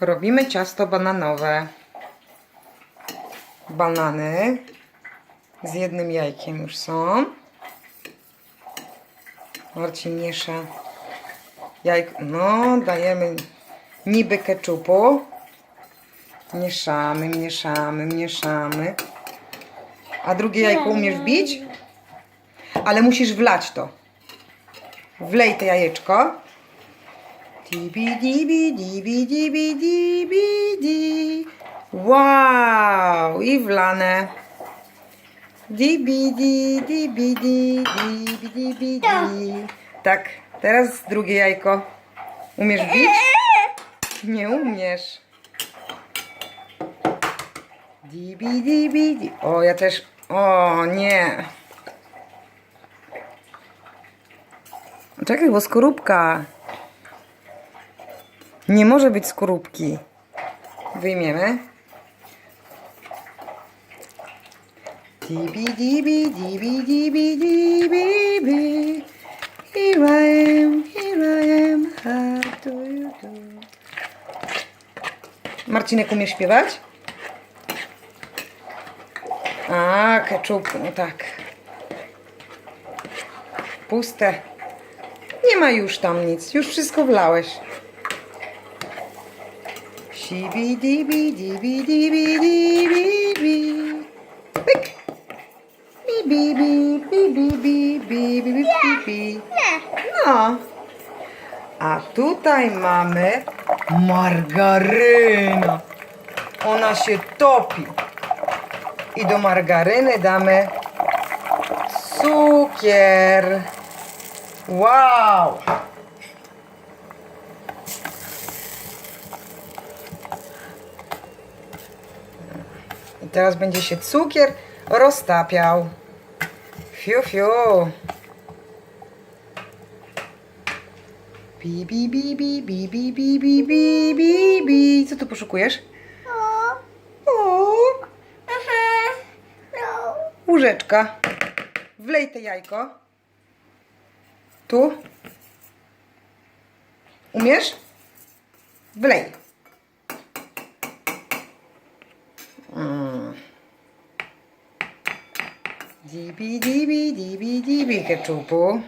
Robimy ciasto bananowe. Banany z jednym jajkiem już są. Marcin miesza jajko. No, dajemy niby keczupu. Mieszamy, mieszamy, mieszamy. A drugie jajko umiesz wbić? Ale musisz wlać to. Wlej to jajeczko. Dibi, dibi, dibi, dibi, dibi, di. Wow! I wlane. Dibi, di, dibi, di, dibi, dibi, di. Tak, teraz drugie jajko. Umiesz wbić? Nie umiesz. Dibi, dibi, di. O, ja też. O, nie. Czekaj, bo skorupka. Nie może być skorupki. Wyjmiemy. Dibi, dibi, dibi, dibi, dibi, bi. Here I am, here I am, how do you do? Marcinek umie śpiewać? A, keczup, no tak. Puste. Nie ma już tam nic, już wszystko wlałeś. Sibidi, bidi, bidi, bidi, bibi. Pyk. Bibi, bibi, bibi, bibi, bibi, bibi. No. A tutaj mamy margaryna. Ona się topi. I do margaryny damy cukier. Wow! I teraz będzie się cukier roztapiał. Fiu, fiu. Bi, bi, bi, bi, bi, bi, bi, bi, bi, bi, bi. Co tu poszukujesz? O, łóżeczka. Wlej te jajko. Tu. Umiesz? Wlej. Dibi, dibi, dibi, dibi keczupu.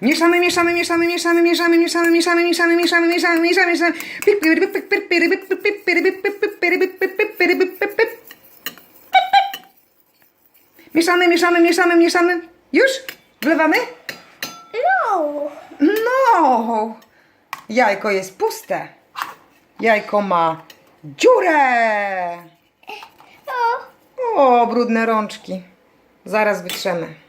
Mieszamy, mieszamy, mieszamy, mieszamy, mieszamy, mieszamy, mieszamy, mieszamy, mieszamy, mieszamy, mieszamy, mieszamy. Mieszamy, mieszamy, mieszamy, mieszamy. Już? Wlewamy? No. No! Jajko jest puste. Jajko ma dziurę. Brudne rączki. Zaraz wytrzemy.